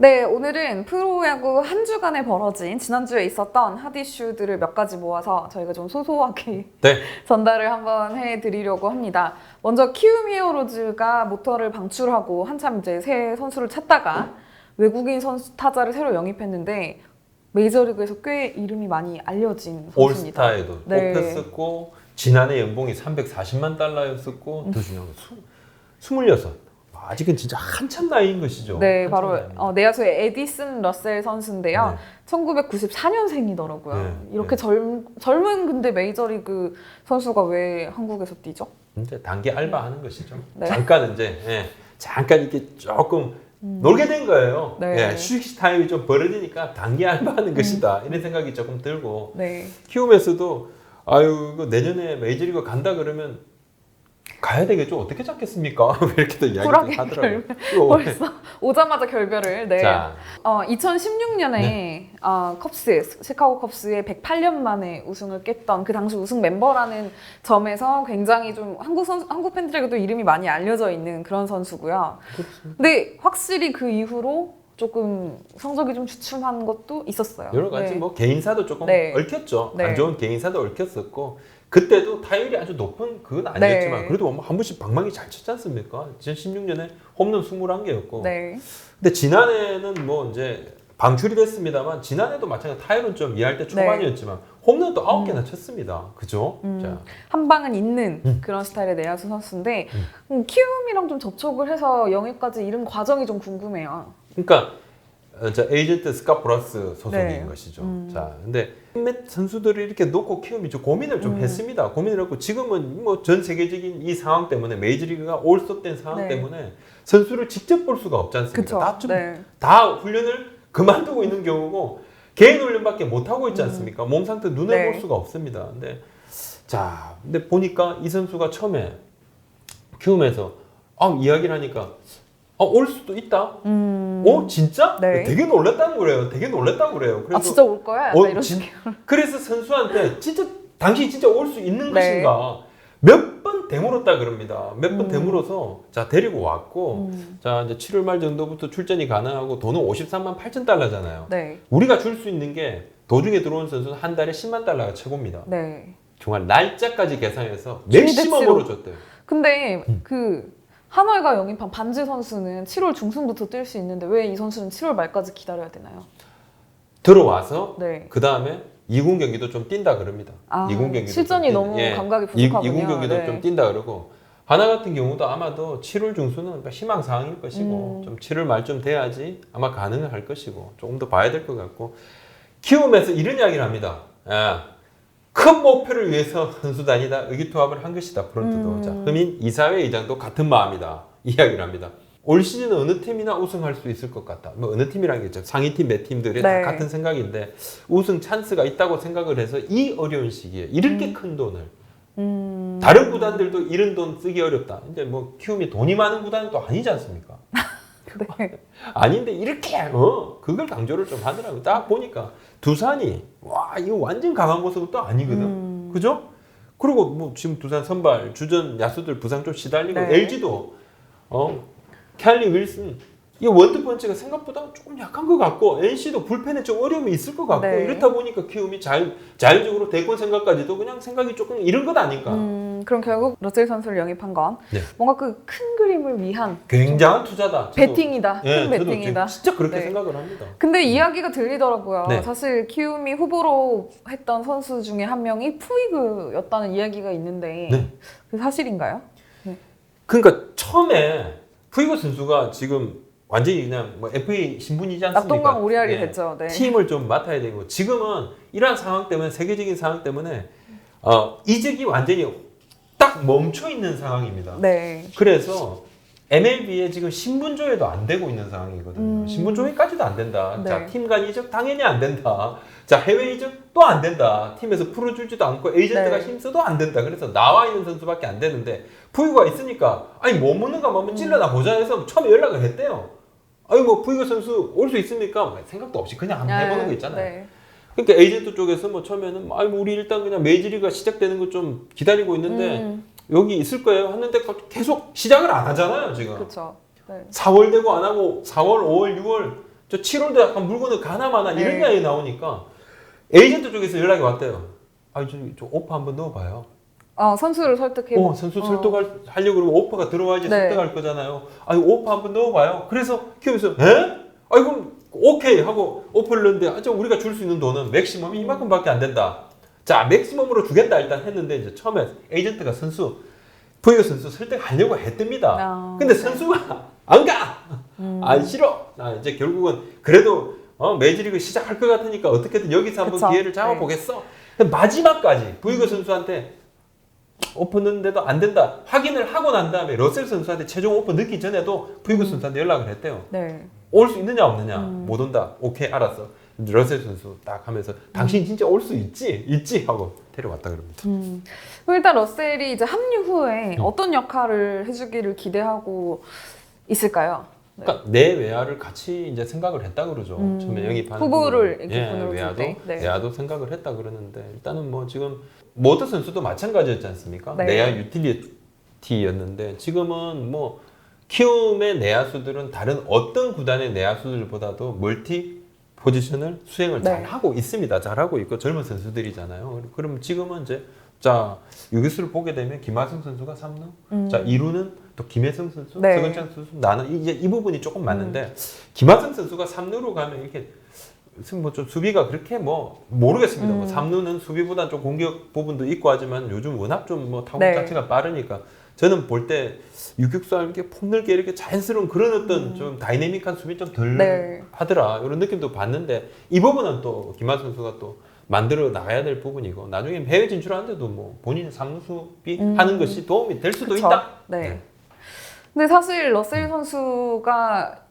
네, 오늘은 프로야구 한 주간에 벌어진 지난주에 있었던 핫 이슈들을 몇 가지 모아서 저희가 좀 소소하게 네. 전달을 한번 해드리려고 합니다. 먼저 키움 히어로즈가 모터를 방출하고 한참 이제 새 선수를 찾다가 외국인 선수 타자를 새로 영입했는데 메이저리그에서 꽤 이름이 많이 알려진 선수입니다. 올스타에도 네. 뽑혔었고 지난해 연봉이 340만 달러였었고 더 중요한 건 수, 26. 아직은 진짜 한참 나이인 것이죠. 네, 바로. 어, 내야수의 에디슨 러셀 선수인데요. 네. 1994년생이더라고요. 네, 이렇게 네. 젊, 젊은 근데 메이저리그 선수가 왜 한국에서 뛰죠? 이제 단기 알바하는 것이죠. 네. 잠깐 이제 예, 잠깐 이렇게 조금 놀게 된 거예요. 네. 음. 예, 휴식 타임이 좀 벌어지니까 단기 알바하는 것이다 이런 생각이 조금 들고 네. 키움에서도 아유 이거 내년에 메이저리그 간다 그러면 가야 되겠죠 어떻게 잡겠습니까? 이렇게 또 이야기를 하더라고요. 벌써 오자마자 결별을. 네. 자, 어, 2016년에 네. 어, 컵스, 시카고 컵스의 108년 만에 우승을 깼던 그 당시 우승 멤버라는 점에서 굉장히 좀 한국 선수, 한국 팬들에게도 이름이 많이 알려져 있는 그런 선수고요. 근데 확실히 그 이후로 조금 성적이 좀 주춤한 것도 있었어요. 여러 가지 네. 뭐 개인사도 조금 네. 얽혔죠. 네. 안 좋은 개인사도 얽혔었고 그때도 타율이 아주 높은 그건 아니었지만 네. 그래도 뭐한 번씩 방망이 잘 쳤지 않습니까? 2016년에 홈런 21개였고 네. 근데 지난해는 뭐 이제 방출이 됐습니다만 지난해도 마찬가지 타율은 좀 이해할 때 초반이었지만 홈런도 9개나 쳤습니다. 그죠? 음. 자, 한 방은 있는 음. 그런 스타일의 내야수 선수인데 음, 키움이랑 좀 접촉을 해서 영입까지 이른 과정이 좀 궁금해요. 그러니까 어, 저 에이전트 스카프라스 소속인 네. 것이죠. 음. 자, 근데 몇 선수들을 이렇게 놓고 키움이 좀 고민을 좀 음. 했습니다. 고민을 했고 지금은 뭐 전 세계적인 이 상황 때문에 메이저리그가 올스톱된 상황 네. 때문에 선수를 직접 볼 수가 없지 않습니까? 그쵸? 다좀 네. 다 훈련을 그만두고 있는 경우고 개인 훈련밖에 못 하고 있지 않습니까? 몸 상태 눈에 음. 네. 볼 수가 없습니다. 근데 자, 근데 보니까 이 선수가 처음에 키움에서 아 이야기를 하니까 아, 올 수도 있다. 음. 어 진짜? 네. 되게 놀랬다고 그래요. 되게 놀랬다고 그래요. 그래서 아 진짜 올 거야? 어, 이런 진-. 그래서 선수한테 진짜 당신이 진짜 올 수 있는 네. 것인가 몇번 되물었다 그럽니다. 몇번 음. 되물어서 자 데리고 왔고 음. 자 이제 7월 말 정도부터 출전이 가능하고 돈은 53만 8천 달러잖아요. 네. 우리가 줄 수 있는 게 도중에 들어온 선수는 한 달에 10만 달러가 최고입니다. 네. 정말 날짜까지 계산해서. 맥시멈으로 줬대요. 근데 음. 그 한화가 영입한 반지 선수는 7월 중순부터 뛸 수 있는데 왜 이 선수는 7월 말까지 기다려야 되나요? 들어와서 네. 그 다음에 이군 경기도 좀 뛴다 그럽니다. 아, 이군 경기도 실전이 좀 뛴- 너무 예. 감각이 이- 부족하군요. 이군 경기도 네. 좀 뛴다 그러고 하나 같은 경우도 아마도 7월 중순은 희망 사항일 것이고 음. 좀 7월 말쯤 돼야지 아마 가능할 것이고 조금 더 봐야 될 것 같고 키움에서 이런 이야기를 합니다. 아, 큰 목표를 위해서 선수단이다 의기투합을 한 것이다 프론트도 음. 자 흠인 이사회 의장도 같은 마음이다 이야기를 합니다. 올 시즌 어느 팀이나 우승할 수 있을 것 같다. 뭐 어느 팀이라는 게 있죠. 상위 팀 몇 팀들이 네. 다 같은 생각인데 우승 찬스가 있다고 생각을 해서 이 어려운 시기에 이렇게 큰 돈을 음. 다른 구단들도 이런 돈 쓰기 어렵다. 근데 뭐 키움이 돈이 많은 구단은 또 아니지 않습니까? 네. 아닌데 이렇게 어 그걸 강조를 좀 하더라고. 딱 보니까 두산이 와 이거 완전 강한 모습은 또 아니거든. 음. 그죠? 그리고 뭐 지금 두산 선발 주전 야수들 부상 좀 시달리고 네. LG도 어 캘리 윌슨 이 원투 펀치가 생각보다 조금 약한 것 같고 NC도 불펜에 좀 어려움이 있을 것 같고 네. 이렇다 보니까 키움이 자, 자율적으로 대권 생각까지도 그냥 생각이 조금 이런 것 아닐까. 음, 그럼 결국 러셀 선수를 영입한 건 네. 뭔가 그 큰 그림을 위한 굉장한 투자다. 저도- 배팅이다. 예, 큰 저도 배팅이다. 진짜 그렇게 네. 생각을 합니다. 근데 이야기가 들리더라고요. 네. 사실 키움이 후보로 했던 선수 중에 한 명이 푸이그였다는 이야기가 있는데 네. 그 사실인가요? 그러니까 처음에 푸이고 선수가 지금 완전히 그냥 뭐 FA 신분이지 않습니까? 낙동강 오리알이 예. 됐죠. 네. 팀을 좀 맡아야 되고 지금은 이러한 상황 때문에 세계적인 상황 때문에 어, 이적이 완전히 딱 멈춰 있는 상황입니다. 네. 그래서 MLB에 지금 신분 조회도 안 되고 있는 상황이거든요. 음. 신분 조회까지도 안 된다. 네. 자, 팀 간 이적 당연히 안 된다. 자, 해외 이적 또 안 된다. 팀에서 풀어주지도 않고 에이전트가 네. 힘써도 안 된다. 그래서 나와 있는 선수밖에 안 되는데 푸이고가 있으니까 아니 뭐 묻는가 뭐 한번 찔러나 보자 해서 처음에 연락을 했대요. 아니 뭐 푸이고 선수 올 수 있습니까? 뭐 생각도 없이 그냥 한번 해보는 거 있잖아요. 네. 그러니까 에이전트 쪽에서 뭐 처음에는 뭐 우리 일단 그냥 메이저리가 시작되는 거 좀 기다리고 있는데 음, 여기 있을 거예요 하는데 계속 시작을 안 하잖아요 지금 그렇죠. 네. 4월 되고 안 하고 4월 5월 6월 저 7월도 약간 물건을 가나마나 이런 네. 이야기 나오니까 에이전트 쪽에서 연락이 왔대요. 아, 저, 저 오퍼 한번 넣어봐요. 어, 선수를 설득해. 어, 선수 설득할 하려고 그러면 오퍼가 들어와야지 네. 설득할 거잖아요. 아니 오퍼 한번 넣어봐요. 그래서 키우면서 에? 아이 그럼 오케이 하고 오퍼를 넣는데 아, 저 우리가 줄 수 있는 돈은 맥시멈이 이만큼밖에 안 된다. 자 맥시멈으로 주겠다 일단 했는데 이제 처음에 에이전트가 선수 부이거 선수 설득하려고 했답니다. 아, 근데 선수가 안 가. 아 싫어. 아 이제 결국은 그래도 어, 메이저리그 시작할 것 같으니까 어떻게든 여기서 한번 그쵸. 기회를 잡아보겠어. 근데 마지막까지 부이거 선수한테 오퍼 넣는데도 안 된다. 확인을 하고 난 다음에 러셀 선수한테 최종 오퍼 넣기 전에도 부이거 선수한테 연락을 했대요. 네. 올 수 있느냐 없느냐 음. 못 온다. 오케이 알았어. 러셀 선수 딱 하면서 당신 진짜 올 수 있지 있지 하고 데려왔다 그럽니다. 음. 그럼 일단 러셀이 이제 합류 후에 음. 어떤 역할을 해주기를 기대하고 있을까요? 네. 그러니까 내 외야를 같이 이제 생각을 했다 그러죠. 음, 처음에 영입하는 후보를. 이렇게 줄 외야도 때, 네. 외야도 생각을 했다 그러는데 일단은 뭐 지금 모터 선수도 마찬가지였지 않습니까? 네. 내야 유틸리티였는데 지금은 뭐 키움의 내야수들은 다른 어떤 구단의 내야수들보다도 멀티 포지션을 수행을 네. 잘 하고 있습니다. 잘 하고 있고 젊은 선수들이잖아요. 그럼 지금은 이제 자 유기수를 보게 되면 김하성 선수가 3루, 음. 자 2루는 또 김혜성 선수, 네. 서건창 선수 나는 이제 이 부분이 조금 음. 맞는데 김하성 선수가 3루로 가면 이렇게 뭐좀 수비가 그렇게 뭐 모르겠습니다. 뭐 음. 3루는 수비보다 좀 공격 부분도 있고 하지만 요즘 워낙 좀 뭐 타구 네. 자체가 빠르니까 저는 볼 때 유격수와 이렇게 폭넓게 이렇게 자연스러운 그런 어떤 좀 다이내믹한 수비 좀덜 음. 네. 하더라 이런 느낌도 봤는데 이 부분은 또 김하성 선수가 또 만들어 나가야 될 부분이고 나중에 해외 진출하는데도 뭐 본인의 3루 수비 음. 하는 것이 도움이 될 수도 그쵸. 있다. 네. 근데 사실 러셀 선수가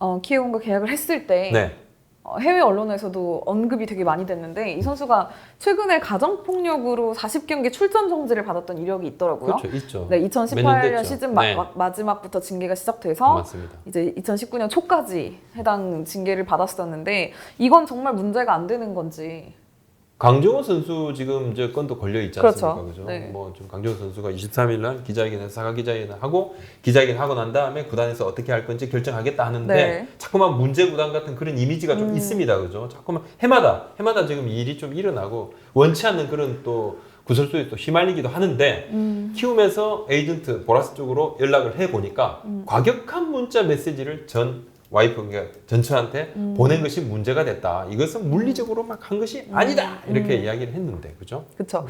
어, 키움과 계약을 했을 때 네. 어, 해외 언론에서도 언급이 되게 많이 됐는데 이 선수가 최근에 가정폭력으로 40경기 출전 정지를 받았던 이력이 있더라고요. 그렇죠, 있죠. 네, 몇년 2018년 됐죠. 시즌 마, 네. 지막부터 징계가 시작돼서 맞습니다. 이제 2019년 초까지 해당 징계를 받았었는데 이건 정말 문제가 안 되는 건지 강정호 선수 지금 이제 건도 걸려 있지 그렇죠. 않습니까? 그죠? 네. 뭐 지금 강정호 선수가 23일 날 기자회견에서 사과 기자회견을 하고 기자회견 하고 난 다음에 구단에서 어떻게 할 건지 결정하겠다 하는데 네. 자꾸만 문제 구단 같은 그런 이미지가 좀 음. 있습니다. 그죠? 자꾸만 해마다 해마다 지금 일이 좀 일어나고 원치 않는 그런 또 구설수에 또 휘말리기도 하는데 음. 키움에서 에이전트 보라스 쪽으로 연락을 해 보니까 음. 과격한 문자 메시지를 전 와이프 그러니까 전처한테 음. 보낸 것이 문제가 됐다. 이것은 물리적으로 막 한 것이 아니다. 이렇게 음. 이야기를 했는데 그죠? 그렇죠.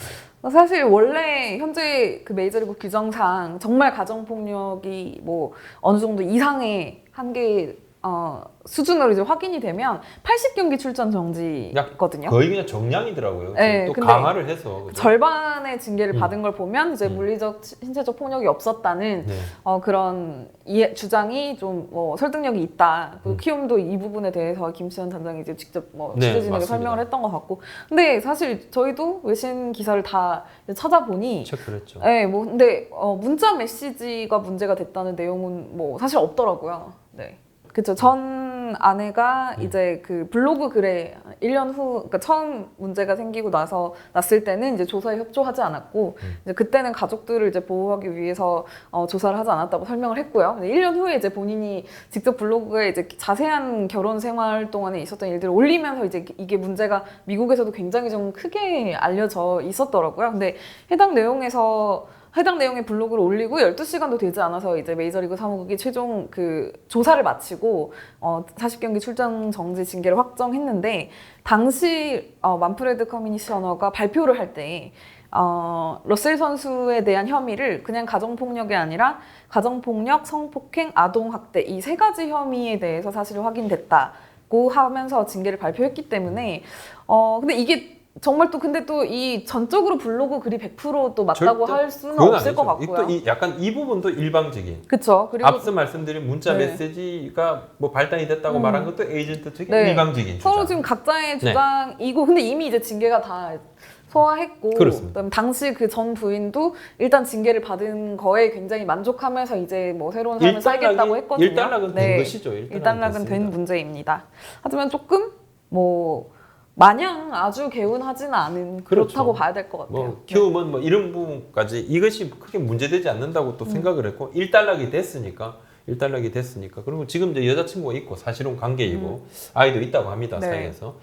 사실 원래 현재 그 메이저리그 규정상 정말 가정 폭력이 뭐 어느 정도 이상의 한계 어, 수준으로 이제 확인이 되면 80경기 출전 정지거든요. 거의 그냥 정량이더라고요. 네, 또 강화를 해서 그죠? 절반의 징계를 음. 받은 걸 보면 이제 음. 물리적 신체적 폭력이 없었다는 네. 어, 그런 이해, 주장이 좀 뭐 설득력이 있다. 그리고 음. 키움도 이 부분에 대해서 김수현 단장이 이제 직접 뭐 네, 취재진에게 맞습니다. 설명을 했던 것 같고. 근데 사실 저희도 외신 기사를 다 찾아보니 체크를 했죠. 네, 뭐 근데 어, 문자 메시지가 문제가 됐다는 내용은 뭐 사실 없더라고요. 네. 그쵸. 전 아내가 음. 이제 그 블로그 글에 1년 후, 그러니까 처음 문제가 생기고 나서 났을 때는 이제 조사에 협조하지 않았고, 음. 이제 그때는 가족들을 이제 보호하기 위해서 어, 조사를 하지 않았다고 설명을 했고요. 근데 1년 후에 이제 본인이 직접 블로그에 이제 자세한 결혼 생활 동안에 있었던 일들을 올리면서 이제 이게 문제가 미국에서도 굉장히 좀 크게 알려져 있었더라고요. 근데 해당 내용에서 해당 내용의 블로그를 올리고 12시간도 되지 않아서 이제 메이저리그 사무국이 최종 그 조사를 마치고 어 40경기 출전 정지 징계를 확정했는데 당시 어 만프레드 커미니셔너가 발표를 할때 어, 러셀 선수에 대한 혐의를 그냥 가정폭력이 아니라 가정폭력, 성폭행, 아동학대 이 세 가지 혐의에 대해서 사실 확인됐다고 하면서 징계를 발표했기 때문에 어 근데 이게 정말 또 근데 또 이 전적으로 블로그 글이 100%또 맞다고 절대 할 수는 그건 없을 것 아니죠. 같고요. 이- 약간 이 부분도 일방적인. 그렇죠. 그리고 앞서 말씀드린 문자 네. 메시지가 뭐 발단이 됐다고 음. 말한 것도 에이전트 측의 네. 일방적인 주장. 서로 지금 각자의 주장이고 근데 이미 이제 징계가 다 소화했고 그렇습니다. 그다음 당시 그 전 부인도 일단 징계를 받은 거에 굉장히 만족하면서 이제 뭐 새로운 삶을 살겠다고 했거든요. 일단락은 된 것이죠. 일단락은, 일단락은 된 됐습니다. 문제입니다. 하지만 조금 뭐 마냥 아주 개운하지는 않은 그렇죠. 그렇다고 봐야 될 것 같아요. 뭐 키움은 뭐 이런 부분까지 이것이 크게 문제되지 않는다고 또 생각을 했고 일단락이 됐으니까 일단락이 됐으니까 그리고 지금 이제 여자친구가 있고 사실은 관계이고 아이도 있다고 합니다 음. 네. 사이에서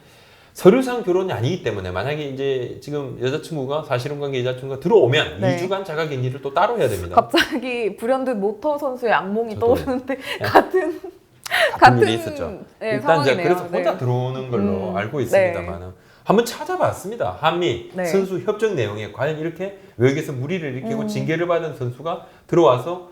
서류상 결혼이 아니기 때문에 만약에 이제 지금 여자친구가 사실혼 관계 여자친구가 들어오면 네. 2주간 자가격리를 또 따로 해야 됩니다. 갑자기 불현듯 모터 선수의 악몽이 저도 떠오르는데 같은 같은 일이 있었죠. 네, 일단 이제 상황이네요. 그래서 네. 혼자 들어오는 걸로 음, 알고 있습니다만은 한번 찾아봤습니다. 한미 네. 선수 협정 내용에 과연 이렇게 외국에서 무리를 일으키고 음. 징계를 받은 선수가 들어와서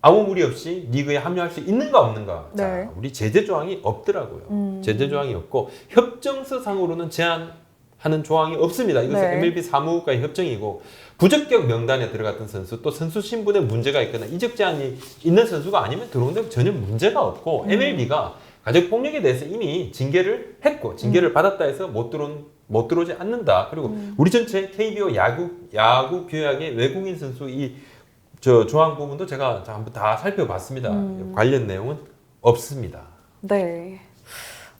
아무 무리 없이 리그에 합류할 수 있는가 없는가. 네. 자, 우리 제재 조항이 없더라고요. 음. 제재 조항이 없고 협정서상으로는 제한하는 조항이 없습니다. 이것은 네. MLB 사무국과의 협정이고 부적격 명단에 들어갔던 선수 또 선수 신분에 문제가 있거나 이적 제한이 있는 선수가 아니면 들어오는데 전혀 문제가 없고 음. MLB가 가족 폭력에 대해서 이미 징계를 했고 징계를 음. 받았다 해서 못 들어온 못 들어오지 않는다. 그리고 우리 전체 KBO 야구 야구 규약의 외국인 선수 이 저 조항 부분도 제가 자, 한번 다 살펴봤습니다. 음. 관련 내용은 없습니다. 네.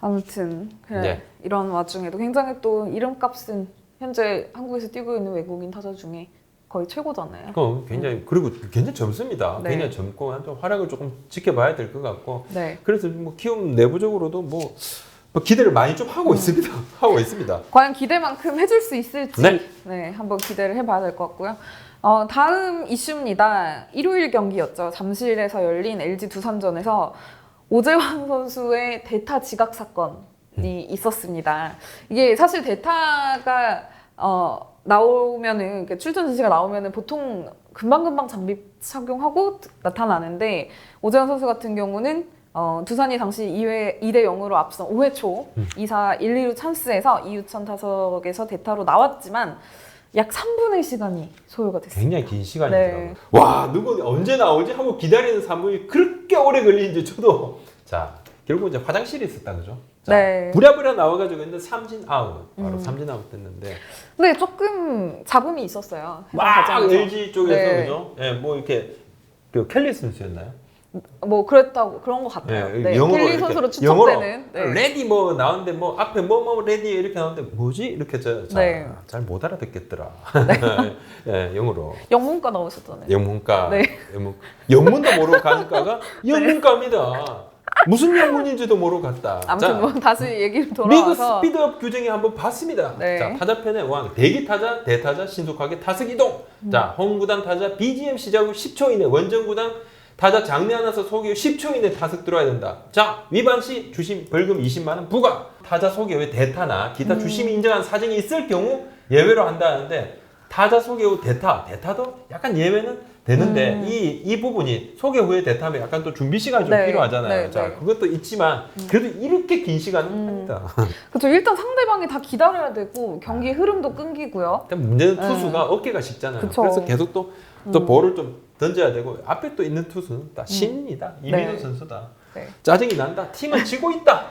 아무튼 그래, 네. 이런 와중에도 굉장히 또 이름값은 현재 한국에서 뛰고 있는 외국인 타자 중에 거의 최고잖아요. 그럼 굉장히 그리고 굉장히 젊습니다. 네. 굉장히 젊고 한좀 활약을 조금 지켜봐야 될 것 같고 네. 그래서 뭐 키움 내부적으로도 뭐, 뭐 기대를 많이 좀 하고 있습니다. 하고 있습니다. 과연 기대만큼 해줄 수 있을지 네. 네, 한번 기대를 해봐야 될 것 같고요. 어, 다음 이슈입니다. 일요일 경기였죠. 잠실에서 열린 LG 두산전에서 오재환 선수의 대타 지각 사건이 있었습니다. 이게 사실 대타가 어, 나오면은 출전 지시가 나오면은 보통 금방금방 장비 착용하고 나타나는데 오재환 선수 같은 경우는 어, 두산이 당시 2회, 2대 0으로 앞선 5회 초 음. 2사 1, 2루 찬스에서 이유찬 타석에서 대타로 나왔지만 약 3분의 시간이 소요가 됐습니다. 굉장히 긴 시간이더라고요. 네. 와 누구 언제 나오지 하고 기다리는 3분이 그렇게 오래 걸리는지 저도 자 결국 이제 화장실에 있었다 그죠? 자, 네. 부랴부랴 나와가지고 했는데 삼진 아웃 바로 음. 삼진 아웃 됐는데 근데 조금 잡음이 있었어요. 막 과정에서. LG 쪽에서 네. 그죠? 예, 뭐 이렇게 그 켈리 선수였나요? 뭐 그랬다고 그런 것 같아요. 예, 네, 영어로 켈리 선수로 추측되는 네. 레디 뭐 나오는데 뭐 앞에 뭐뭐 레디 이렇게 나오는데 뭐지 이렇게 네. 저잘 못 알아듣겠더라. 예, 영어로 영문과 나오셨잖아요. 영문과 네. 영문 영문도 모르고 가니까가 영문과입니다. 무슨 영문인지도 모르고 갔다. 아무튼 자, 뭐 다시 얘기를 돌아와서 스피드업 규정에 한번 봤습니다. 네. 자, 타자편의 왕, 대기 타자, 대타자 신속하게 타석 이동. 음. 자, 홈구단 타자 BGM 시작 후 10초 이내, 원정구단 타자 장내 하나서 소개 후 10초 이내 타석 들어야 된다. 자, 위반 시 주심 벌금 20만 원 부과. 타자 소개 후에 대타나 기타 음. 주심이 인정한 사정이 있을 경우 예외로 한다는데 타자 소개 후 대타, 대타도 약간 예외는 되는데 음. 이, 이 부분이 소개 후에 대타면 약간 또 준비 시간이 좀 네, 필요하잖아요. 네, 자, 네. 그것도 있지만 그래도 이렇게 긴 시간은 음. 합니다. 그렇죠. 일단 상대방이 다 기다려야 되고 경기 흐름도 끊기고요. 일단 문제는 네. 투수가 어깨가 쉽잖아요. 그쵸. 그래서 계속 또, 또 음. 볼을 좀 던져야 되고 앞에 또 있는 투수는 다 신입니다. 이민호 네. 선수다. 네. 짜증이 난다. 팀은 지고 있다.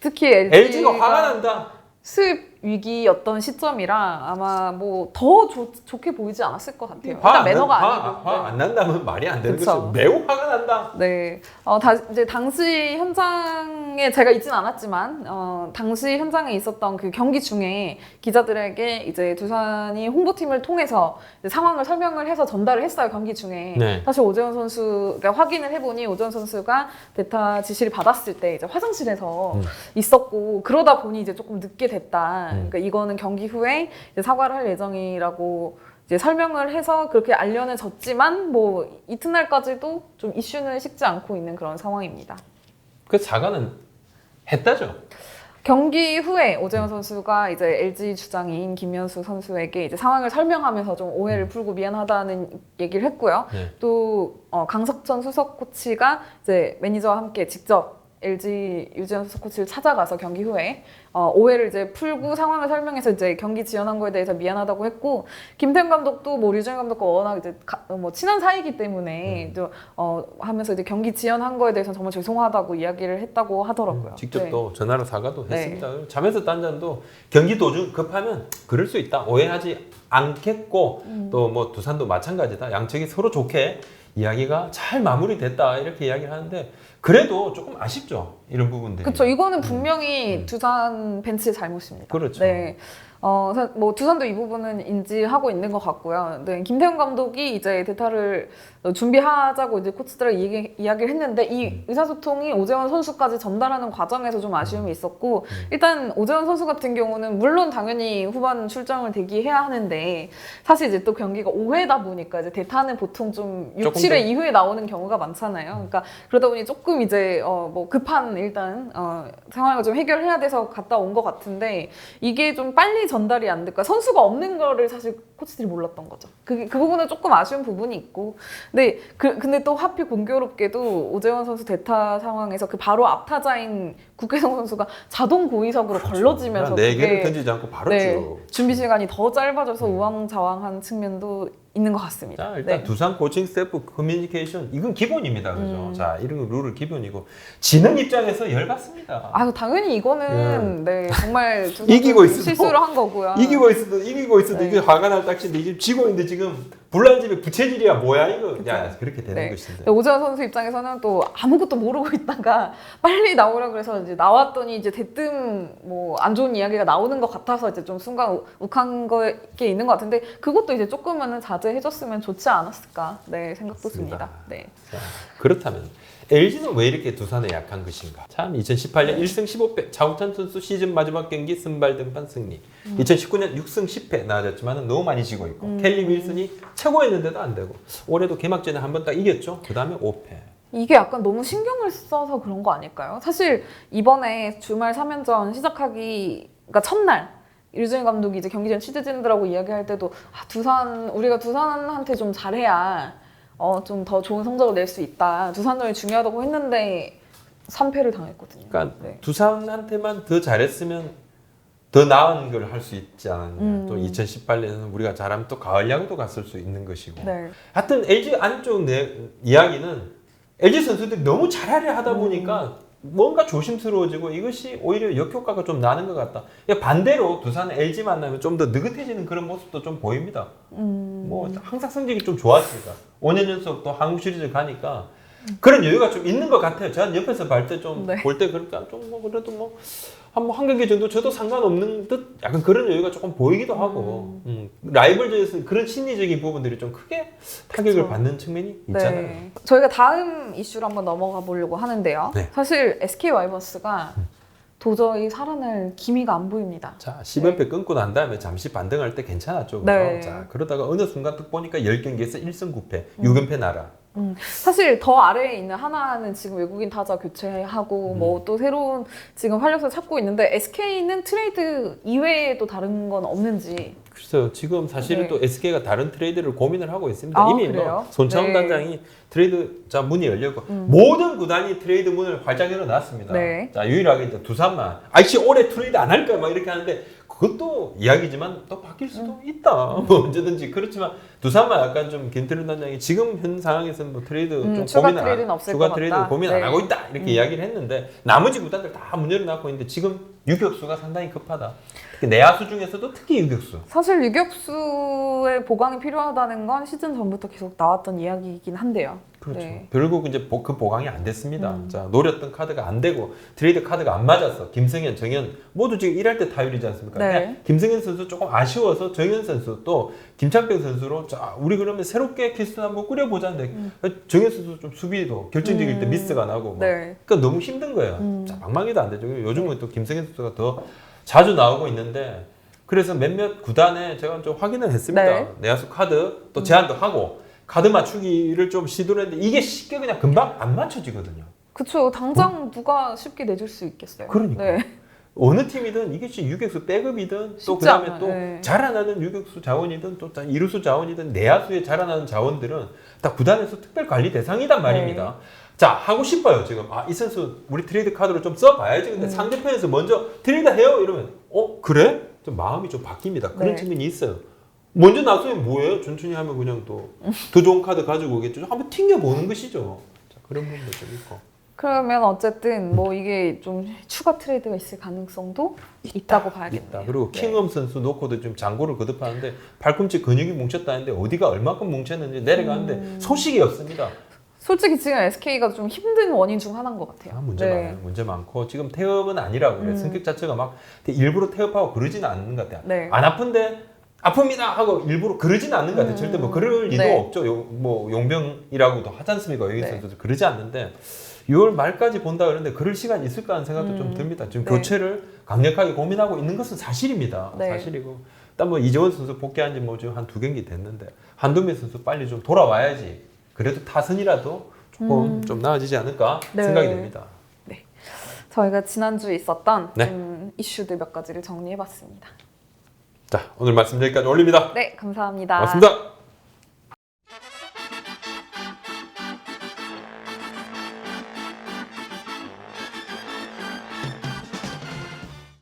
특히 LG가, LG가 화가 난다. 수입 위기였던 시점이라 아마 뭐 더 좋게 보이지 않았을 것 같아요. 화 일단 안 매너가 난- 아니고. 화, 화안 난다면 말이 안 되는. 것이 매우 화가 난다. 네. 어, 다, 이제 당시 현장에 제가 있진 않았지만, 어, 당시 현장에 있었던 그 경기 중에 기자들에게 이제 두산이 홍보팀을 통해서 상황을 설명을 해서 전달을 했어요, 경기 중에. 네. 사실 오재원 선수가 확인을 해보니 오재원 선수가 데이터 지시를 받았을 때 이제 화장실에서 음. 있었고, 그러다 보니 이제 조금 늦게 됐다. 음. 그러니까 이거는 경기 후에 사과를 할 예정이라고 이제 설명을 해서 그렇게 알려는 졌지만 뭐 이튿날까지도 좀 이슈는 식지 않고 있는 그런 상황입니다. 그 사과는 했다죠. 경기 후에 오재현 선수가 이제 LG 주장인 김현수 선수에게 이제 상황을 설명하면서 좀 오해를 풀고 미안하다는 얘기를 했고요. 네. 또 어, 강석천 수석 코치가 이제 매니저와 함께 직접 LG 유지현 코치를 찾아가서 경기 후에 어, 오해를 이제 풀고 상황을 설명해서 이제 경기 지연한 거에 대해서 미안하다고 했고 김태형 감독도 뭐 류정 감독과 워낙 이제 가- 뭐 친한 사이기 때문에 음. 또 어, 하면서 이제 경기 지연한 거에 대해서 정말 죄송하다고 이야기를 했다고 하더라고요. 직접 네. 또 전화로 사과도 네. 했습니다. 자면서 단장도 경기 도중 급하면 그럴 수 있다. 오해하지 않겠고 음. 또뭐 두산도 마찬가지다. 양측이 서로 좋게 이야기가 잘 마무리됐다 이렇게 이야기를 하는데 그래도 조금 아쉽죠 이런 부분들이. 그렇죠. 이거는 분명히 음. 두산 벤치의 잘못입니다. 그렇죠. 네. 어, 사- 뭐 두산도 이 부분은 인지하고 있는 것 같고요. 네, 김태형 감독이 이제 대타를 어, 준비하자고 이제 코치들을 이야기, 이야기를 했는데 이 음. 의사소통이 오재원 선수까지 전달하는 과정에서 좀 아쉬움이 있었고 음. 일단 오재원 선수 같은 경우는 물론 당연히 후반 출장을 대기해야 하는데 사실 이제 또 경기가 5회다 보니까 이제 대타는 보통 좀 6, 조금 7회 더- 이후에 나오는 경우가 많잖아요. 그러니까 그러다 보니 조금 이제 어, 뭐 급한 일단 어, 상황을 좀 해결해야 돼서 갔다 온 것 같은데 이게 좀 빨리 전달이 안 될까 선수가 없는 거를 사실 코치들이 몰랐던 거죠. 그, 그 부분은 조금 아쉬운 부분이 있고 근데 그, 근데 또 하필 공교롭게도 오재원 선수 대타 상황에서 그 바로 앞타자인 국회성 선수가 자동 고의석으로 걸러지면서 네 개를 던지지 않고 바로 네, 쭉. 준비 시간이 더 짧아져서 우왕좌왕한 측면도 있는 것 같습니다. 자 일단 네. 두산 코칭 스태프 커뮤니케이션 이건 기본입니다, 그죠? 음. 자 이런 거 룰을 기본이고 지는 입장에서 열받습니다. 아 당연히 이거는 네 정말 두 예. 이기고 있어도- 실수를 한 거고요. 이기고 있어도 이기고 있어도 네. 이게 화가 날 딱인데 이게 지고 있는데 지금 불난 집에 부채질이야 뭐야 이거? 야 그렇게 되는 네. 것인데. 오재원 선수 입장에서는 또 아무것도 모르고 있다가 빨리 나오라 그래서 이제 나왔더니 이제 대뜸 뭐 안 좋은 이야기가 나오는 것 같아서 이제 좀 순간 우- 욱한 게 있는 것 같은데 그것도 이제 조금은 자 제해줬으면 좋지 않았을까 네 생각도. 듭니다. 네. 자, 그렇다면 LG는 왜 이렇게 두산에 약한 것인가? 참 2018년 1승 15패 차우찬 선수 시즌 마지막 경기 선발 등판 승리. 2019년 6승 10패 나아졌지만 너무 많이 지고 있고 음. 켈리 윌슨이 최고였는데도 안 되고 올해도 개막전에 한 번 딱 이겼죠. 그 다음에 5패. 이게 약간 너무 신경을 써서 그런 거 아닐까요? 사실 이번에 주말 3연전 시작하기 그러니까 첫날 류정희 감독이 이제 경기 전 취재진들하고 이야기할 때도 아, 두산 우리가 두산한테 좀 잘해야 어, 좀 더 좋은 성적을 낼 수 있다. 두산전이 중요하다고 했는데 3패를 당했거든요. 그러니까 네. 두산한테만 더 잘했으면 더 나은 걸 할 수 있지 않았냐. 음. 또 2018년에는 우리가 잘하면 또 가을 야구도 갔을 수 있는 것이고. 네. 하여튼 LG 안쪽 내 이야기는 LG 선수들이 너무 잘하려 하다 보니까 뭔가 조심스러워지고 이것이 오히려 역효과가 좀 나는 것 같다. 야, 반대로 두산 LG 만나면 좀 더 느긋해지는 그런 모습도 좀 보입니다. 음. 뭐 항상 성적이 좀 좋았으니까 5년 연속 또 한국 시리즈 가니까 그런 여유가 좀 있는 것 같아요. 저는 옆에서 볼 때좀 네. 볼때 그러니까 좀 뭐 그래도 뭐 한한 경기 정도 저도 상관없는 듯 약간 그런 여유가 조금 보이기도 하고 음. 라이벌전에서 그런 심리적인 부분들이 좀 크게 타격을 그쵸. 받는 측면이 있잖아요. 네. 저희가 다음 이슈로 한번 넘어가 보려고 하는데요. 네. 사실 SK 와이번스가 도저히 살아날 기미가 안 보입니다. 자, 10연패 끊고 난 다음에 잠시 반등할 때 괜찮았죠. 그죠? 네. 자, 그러다가 어느 순간 딱 보니까 10경기에서 1승 9패, 6연패 나라. 음, 사실 더 아래에 있는 하나는 지금 외국인 타자 음. 교체하고 뭐 또 새로운 지금 활력소 찾고 있는데 SK는 트레이드 이외에 또 다른 건 없는지 글쎄요, 지금 사실은 네. 또 SK가 다른 트레이드를 고민을 하고 있습니다. 아, 이미 그래요? 뭐 손창훈 네. 단장이 트레이드 자 문이 열렸고 음. 모든 구단이 트레이드 문을 활짝 열어놨습니다. 네. 자 유일하게 이제 두산만 아이씨 올해 트레이드 안할 거야 막 이렇게 하는데 그것도 이야기지만 또 바뀔 수도 음. 있다. 뭐 언제든지 그렇지만 두산만 약간 좀 김태균 단장이 지금 현 상황에서는 뭐 트레이드 음, 좀 추가 고민 안 트레이드는 없을 추가 것 트레이드 같다. 고민 네. 안 하고 있다 이렇게 음. 이야기를 했는데 나머지 구단들 다 문 열어놨고 있는데 지금 유격수가 상당히 급하다. 특히 내야수 중에서도 특히 유격수. 사실 유격수의 보강이 필요하다는 건 시즌 전부터 계속 나왔던 이야기이긴 한데요. 그렇죠. 네. 결국 이제 보- 그 보강이 안 됐습니다. 음. 자 노렸던 카드가 안 되고 트레이드 카드가 안 맞았어. 김승현, 정현 모두 지금 일할 때 타율이지 않습니까? 네. 김승현 선수 조금 아쉬워서 정현 선수 또 김창평 선수로 자 우리 그러면 새롭게 키스 한번 꾸려보자는데 정현 선수 좀 수비도 결정적일 때 음. 미스가 나고 막. 네. 그러니까 너무 힘든 거예요. 음. 자 방망이도 안 되죠. 요즘은 또 김승현 선수가 더 자주 나오고 있는데 그래서 몇몇 구단에 제가 좀 확인을 했습니다. 네. 내야수 카드 또 제한도 하고 카드 맞추기를 좀 시도를 했는데 이게 쉽게 그냥 금방 안 맞춰지거든요. 그쵸. 당장 누가 쉽게 내줄 수 있겠어요. 그러니까. 네. 어느 팀이든 이것이 유격수 백업이든 또 쉽지 그다음에 않아요. 또 네. 자라나는 유격수 자원이든 또 자- 이루수 자원이든 내야수에 자라나는 자원들은 다 구단에서 특별 관리 대상이단 말입니다. 네. 자 하고 싶어요 지금 아 이 선수 우리 트레이드 카드로 좀 써봐야지 근데 음. 상대편에서 먼저 트레이드 해요 이러면 어 그래 좀 마음이 좀 바뀝니다 그런 네. 측면이 있어요 먼저 나서면 뭐예요 천천히 하면 그냥 또 더 좋은 카드 가지고 오겠죠 한번 튕겨 보는 것이죠 자, 그런 부분도 좀 있고 그러면 어쨌든 뭐 이게 좀 추가 트레이드가 있을 가능성도 있다고 봐야겠네요. 있다. 그리고 네. 킹엄 선수 놓고도 좀 장고를 거듭하는데 팔꿈치 근육이 뭉쳤다는데 어디가 얼마큼 뭉쳤는지 내려가는데 음. 소식이 없습니다. 솔직히 지금 SK가 좀 힘든 원인 중 하나인 것 같아요. 아, 문제 네. 많아요. 문제 많고 지금 태업은 아니라고 그래. 음. 성격 자체가 막 일부러 태업하고 그러지는 않는 것 같아요. 네. 안 아픈데 아픕니다 하고 일부러 그러지는 않는 것 같아요. 음. 절대 뭐 그럴 리도 네. 없죠. 용, 뭐 용병이라고도 하지 않습니까? 여기 네. 선수들 그러지 않는데 6월 말까지 본다 그러는데 그럴 시간이 있을까 하는 생각도 좀 음. 듭니다. 지금 네. 교체를 강력하게 고민하고 있는 것은 사실입니다. 네. 사실이고 일단 뭐 이재원 선수 복귀한 지 뭐 지금 한 두 경기 됐는데 한동민 선수 빨리 좀 돌아와야지. 그래도 타선이라도 조금 음. 좀 나아지지 않을까 네. 생각이 됩니다. 저희가 지난주에 있었던 네. 음, 이슈들 몇 가지를 정리해봤습니다. 자 오늘 말씀 여기까지 올립니다. 네, 감사합니다. 고맙습니다.